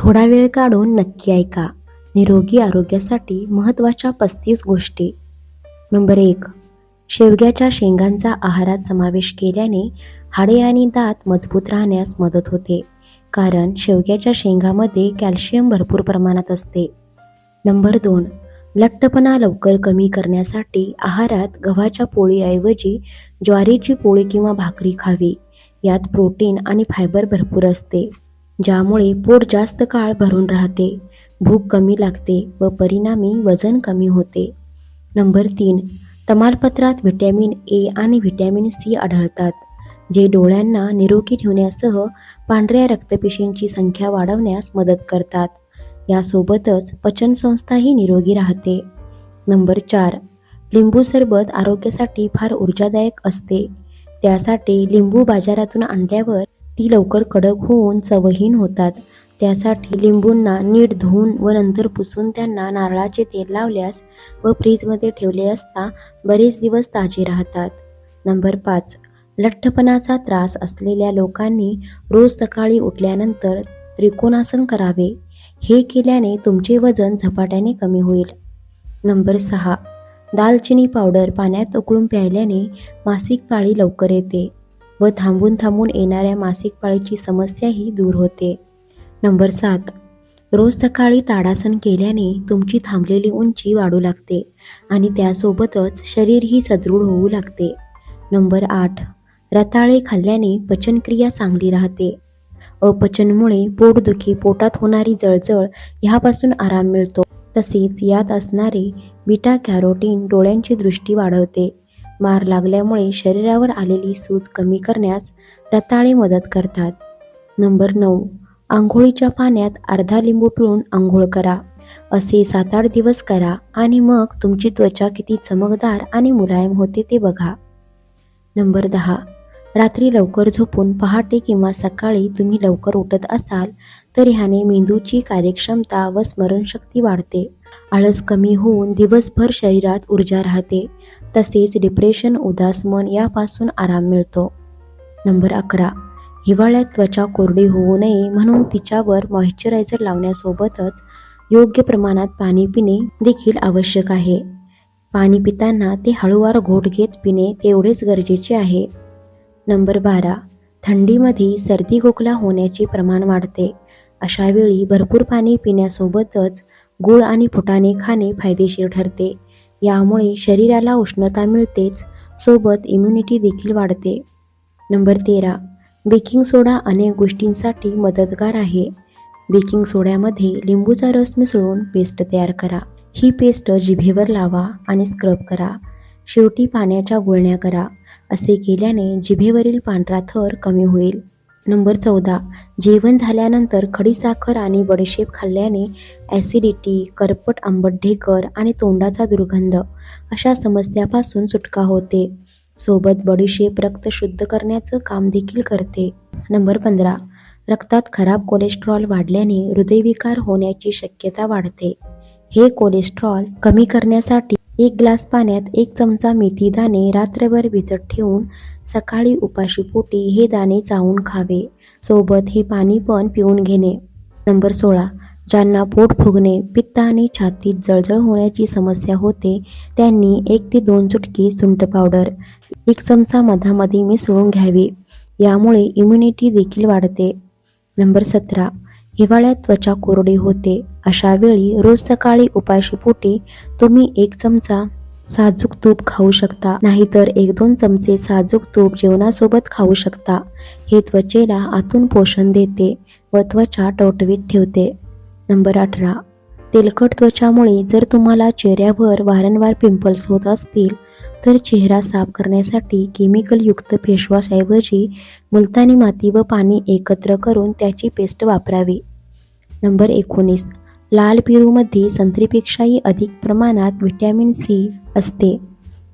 थोडा वेळ काढून नक्की ऐका. निरोगी आरोग्यासाठी महत्त्वाच्या पस्तीस गोष्टी. नंबर एक शेवग्याच्या शेंगांचा आहारात समावेश केल्याने हाडे आणि दात मजबूत राहण्यास मदत होते. कारण शेवग्याच्या शेंगामध्ये कॅल्शियम भरपूर प्रमाणात असते. नंबर दोन लठ्ठपणा लवकर कमी करण्यासाठी आहारात गव्हाच्या पोळीऐवजी ज्वारीची पोळी किंवा भाकरी खावी. यात प्रोटीन आणि फायबर भरपूर असते. ज्यामुळे पोट जास्त काळ भरून राहते. भूक कमी लागते व परिणामी वजन कमी होते. नंबर तीन तमालपत्रात व्हिटॅमिन ए आणि व्हिटॅमिन सी आढळतात जे डोळ्यांना निरोगी ठेवण्यासह पांढऱ्या रक्तपेशींची संख्या वाढवण्यास मदत करतात. यासोबतच पचनसंस्थाही निरोगी राहते. नंबर चार लिंबू सरबत आरोग्यासाठी फार ऊर्जादायक असते. त्यासाठी लिंबू बाजारातून आणल्यावर ती लवकर कडक होऊन चवहीन होतात. त्यासाठी लिंबूंना नीट धुवून व नंतर पुसून त्यांना नारळाचे तेल लावल्यास व फ्रीजमध्ये ठेवले असता बरेच दिवस ताजे राहतात. नंबर पाच. लठ्ठपणाचा त्रास असलेल्या लोकांनी रोज सकाळी उठल्यानंतर त्रिकोणासन करावे. हे केल्याने तुमचे वजन झपाट्याने कमी होईल. नंबर सहा. दालचिनी पावडर पाण्यात उकळून प्यायल्याने मासिक पाळी लवकर येते. व थांबून थांबून येणाऱ्या मासिक पाळीची समस्याही दूर होते. नंबर सात. रोज सकाळी ताडासन केल्याने तुमची थांबलेली उंची वाढू लागते आणि त्यासोबतच शरीरही सदृढ होऊ लागते. नंबर आठ. रताळे खाल्ल्याने पचनक्रिया चांगली राहते. अपचनमुळे पोटदुखी पोटात होणारी जळजळ ह्यापासून आराम मिळतो. तसेच यात असणारे बीटा कॅरोटीन डोळ्यांची दृष्टी वाढवते. मार लागल्यामुळे शरीरावर आलेली सूज कमी करण्यास रताळे मदत करतात. नंबर नऊ आंघोळीच्या पाण्यात अर्धा लिंबू पिळून आंघोळ करा. असे सात आठ दिवस करा आणि मग तुमची त्वचा किती चमकदार आणि मुलायम होते ते बघा. नंबर दहा रात्री लवकर झोपून पहाटे किंवा सकाळी तुम्ही लवकर उठत असाल तर ह्याने मेंदूची कार्यक्षमता व स्मरणशक्ती वाढते. आळस कमी होऊन दिवसभर शरीरात ऊर्जा राहते. तसेच डिप्रेशन उदास मन यापासून आराम मिळतो. नंबर अकरा हिवाळ्यात त्वचा कोरडी होऊ नये म्हणून तिच्यावर मॉइश्चरायझर लावण्यासोबतच योग्य प्रमाणात पाणी पिणे देखील आवश्यक आहे. पाणी पिताना ते हळूवार घोट घेत पिणे तेवढेच गरजेचे आहे. नंबर बारा थंडीमध्ये सर्दी खोकला होण्याचे प्रमाण वाढते. अशावेळी भरपूर पाणी पिण्यासोबतच गूळ आणि फुटाणे खाणे फायदेशीर ठरते. यामुळे शरीराला उष्णता मिळतेच सोबत इम्युनिटी देखील वाढते. नंबर तेरा बेकिंग सोडा अनेक गोष्टींसाठी मदतगार आहे. बेकिंग सोड्यामध्ये लिंबूचा रस मिसळून पेस्ट तयार करा. ही पेस्ट जिभेवर लावा आणि स्क्रब करा. शेवटी पाण्याच्या गुळण्या करा. असे केल्याने जिभेवरील पांढरा थर कमी होईल. नंबर चौदा जेवण झाल्यानंतर खडीसाखर आणि बडीशेप खाल्ल्याने ॲसिडिटी करपट आंबट ढेकर आणि तोंडाचा दुर्गंध अशा समस्यापासून सुटका होते. सोबत बडीशेप रक्त शुद्ध करण्याचं काम देखील करते. नंबर पंधरा. रक्तात खराब कोलेस्ट्रॉल वाढल्याने हृदयविकार होण्याची शक्यता वाढते. हे कोलेस्ट्रॉल कमी करण्यासाठी एक ग्लास पाण्यात एक चमचा मेथी दाणे रात्रभर भिजत ठेवून सकाळी उपाशीपोटी हे दाणे चावून खावे. सोबत हे पाणी पण पिऊन घेणे. नंबर सोळा. ज्यांना पोट फुगणे पित्त आणि छातीत जळजळ होण्याची समस्या होते त्यांनी एक ते दोन चुटकी सुंट पावडर एक चमचा मधामध्ये मिसळून घ्यावी. यामुळे इम्युनिटी देखील वाढते. नंबर सतरा हिवाळ्यात त्वचा कोरडी होते. अशा वेळी रोज सकाळी उपाशीपोटी तुम्ही एक चमचा साजूक तूप खाऊ शकता. नाहीतर एक दोन चमचे साजूक तूप जेवणासोबत खाऊ शकता. हे त्वचेला आतून पोषण देते व त्वचा टवटवीत ठेवते. नंबर अठरा. तेलकट त्वचामुळे जर तुम्हाला चेहऱ्यावर वारंवार पिंपल्स होत असतील तर चेहरा साफ करण्यासाठी केमिकलयुक्त फेसवॉशऐवजी मुलतानी माती व पाणी एकत्र करून त्याची पेस्ट वापरावी. नंबर एकोणीस. लाल पेरूमध्ये संत्रीपेक्षाही अधिक प्रमाणात व्हिटॅमिन सी असते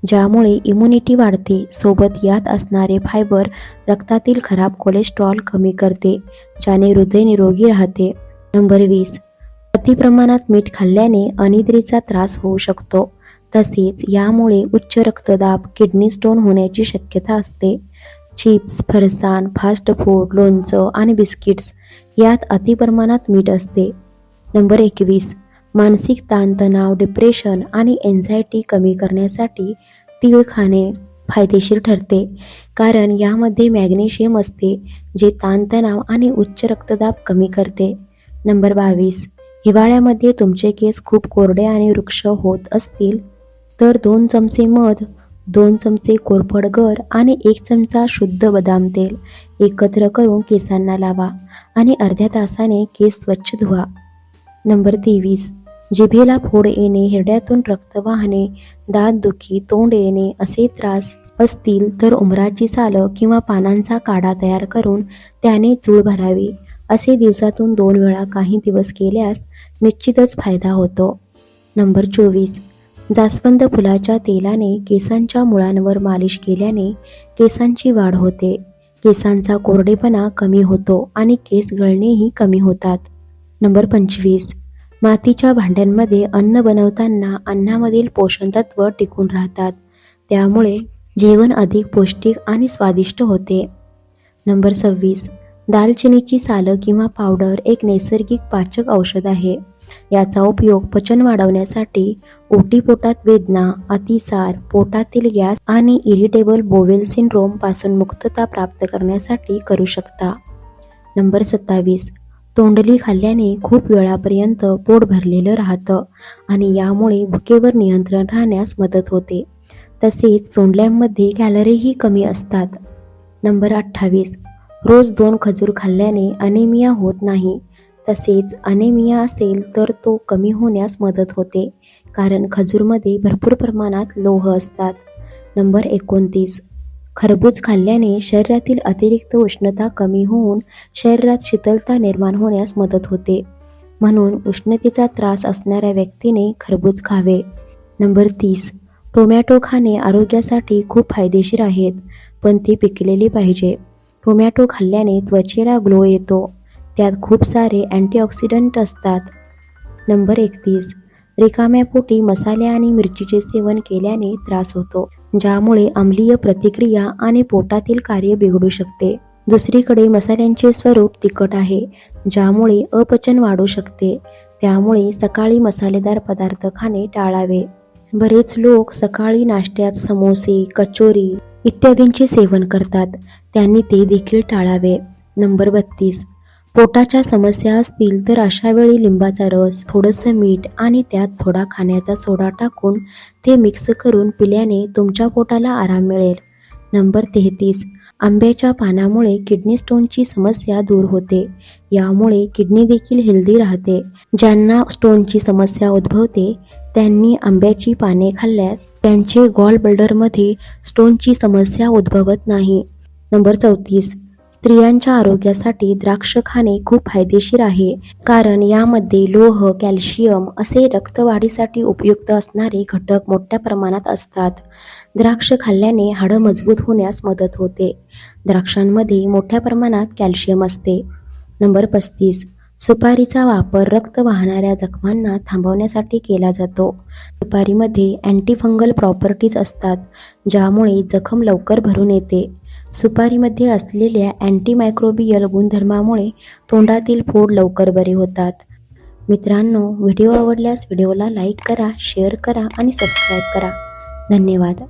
ज्यामुळे इम्युनिटी वाढते. सोबत यात असणारे फायबर रक्तातील खराब कोलेस्ट्रॉल कमी करते ज्याने हृदय निरोगी राहते. नंबर वीस. अति प्रमाणात मीठ खाल्ल्याने अनिद्रेचा त्रास होऊ शकतो. तसेच यामुळे उच्च रक्तदाब किडनी स्टोन होण्याची शक्यता असते. चिप्स फरसाण फास्ट फूड लोणचं आणि बिस्किट्स यात अतिप्रमाणात मीठ असते. नंबर एकवीस. मानसिक ताणतणाव डिप्रेशन आणि एन्झायटी कमी करण्यासाठी तीळ खाणे फायदेशीर ठरते. कारण यामध्ये मॅग्नेशियम असते जे ताणतणाव आणि उच्च रक्तदाब कमी करते. नंबर बावीस. हिवाळ्यामध्ये तुमचे केस खूप कोरडे आणि वृक्ष होत असतील तर दोन चमचे मध दोन चमचे कोरफडगर आणि एक चमचा शुद्ध बदाम तेल एकत्र करून केसांना लावा आणि अर्ध्या तासाने केस स्वच्छ धुवा. नंबर तेवीस. जिभेला फोड येणे हिरड्यातून रक्त वाहणे दात दुखी तोंड येणे असे त्रास असतील तर उमराची सालं किंवा पानांचा काढा तयार करून त्याने चूळ भरावी. असे दिवसातून दोन वेळा काही दिवस केल्यास निश्चितच फायदा होतो. नंबर चोवीस. जास्वंद फुलाच्या तेलाने केसांच्या मुळांवर मालिश केल्याने केसांची वाढ होते. केसांचा कोरडेपणा कमी होतो आणि केस गळणेही कमी होतात. नंबर पंचवीस. मातीच्या भांड्यांमध्ये अन्न बनवताना अन्नामधील पोषणतत्व टिकून राहतात. त्यामुळे जेवण अधिक पौष्टिक आणि स्वादिष्ट होते. नंबर सव्वीस. दालचिनीची सालं किंवा पावडर एक नैसर्गिक पाचक औषध आहे. याचा उपयोग पचन वाढवण्यासाठी ओटीपोटात वेदना अतिसार पोटातील गॅस आणि इरिटेबल बोवेल सिंड्रोमपासून मुक्तता प्राप्त करण्यासाठी करू शकता. नंबर सत्तावीस. तोंडली खाल्ल्याने खूप वेळापर्यंत पोट भरलेलं राहतं आणि यामुळे भुकेवर नियंत्रण राहण्यास मदत होते. तसेच तोंडल्यांमध्ये कॅलरीही कमी असतात. नंबर अठ्ठावीस. रोज दोन खजूर खाल्ल्याने अनेमिया होत नाही. तसेच अनेमिया असेल तर तो कमी होण्यास मदत होते कारण खजूरमध्ये भरपूर प्रमाणात लोह असतात. नंबर एकोणतीस. खरबूज खाल्ल्याने शरीरातील अतिरिक्त उष्णता कमी होऊन शरीरात शीतलता निर्माण होण्यास मदत होते. म्हणून उष्णतेचा त्रास असणाऱ्या व्यक्तीने खरबूज खावे. नंबर तीस. टोमॅटो खाणे आरोग्यासाठी खूप फायदेशीर आहेत पण ती पिकलेली पाहिजे. टोमॅटो खाल्ल्याने त्वचेला ग्लो येतो. त्यात खूप सारे अँटीऑक्सिडंट असतात. नंबर एकतीस. रिकाम्या पोटी मसाले आणि मिरचीचे सेवन केल्याने त्रास होतो ज्यामुळे आम्लीय प्रतिक्रिया आणि पोटातील कार्य बिघडू शकते. दुसरीकडे मसाल्यांचे स्वरूप तिखट आहे ज्यामुळे अपचन वाढू शकते. त्यामुळे सकाळी मसालेदार पदार्थ खाणे टाळावे. बरेच लोक सकाळी नाश्त्यात समोसे कचोरी इत्यादींचे सेवन करतात. त्यांनी ते देखील टाळावे. नंबर बत्तीस. पोटाच्या समस्या असतील तर अशा वेळी लिंबाचा रस थोडंसं मीठ आणि त्यात थोडा खाण्याचा सोडा टाकून ते मिक्स करून पिल्याने तुमच्या पोटाला आराम मिळेल. नंबर तेहतीस. आंब्याच्या पानामुळे किडनी स्टोनची समस्या दूर होते. यामुळे किडनी देखील हेल्दी राहते. ज्यांना स्टोनची समस्या उद्भवते त्यांनी आंब्याची पाने खाल्ल्यास त्यांचे गॉल बल्डरमध्ये स्टोनची समस्या उद्भवत नाही. नंबर चौतीस. स्त्रियांच्या आरोग्यासाठी द्राक्ष खाणे खूप फायदेशीर आहे कारण यामध्ये लोह कॅल्शियम असे रक्तवाढीसाठी उपयुक्त असणारे घटक मोठ्या प्रमाणात असतात. द्राक्ष खाल्ल्याने हाडं मजबूत होण्यास मदत होते. द्राक्षांमध्ये मोठ्या प्रमाणात कॅल्शियम असते. नंबर पस्तीस. सुपारीचा वापर रक्त वाहणाऱ्या जखमांना थांबवण्यासाठी केला जातो. सुपारीमध्ये अँटीफंगल प्रॉपर्टीज असतात ज्यामुळे जखम लवकर भरून येते. सुपारीमध्ये असलेल्या अँटीमायक्रोबियल गुणधर्मामुळे तोंडातील फोड लवकर बरे होतात. मित्रांनो व्हिडिओ आवडल्यास व्हिडिओला लाईक करा शेअर करा आणि सबस्क्राईब करा. धन्यवाद.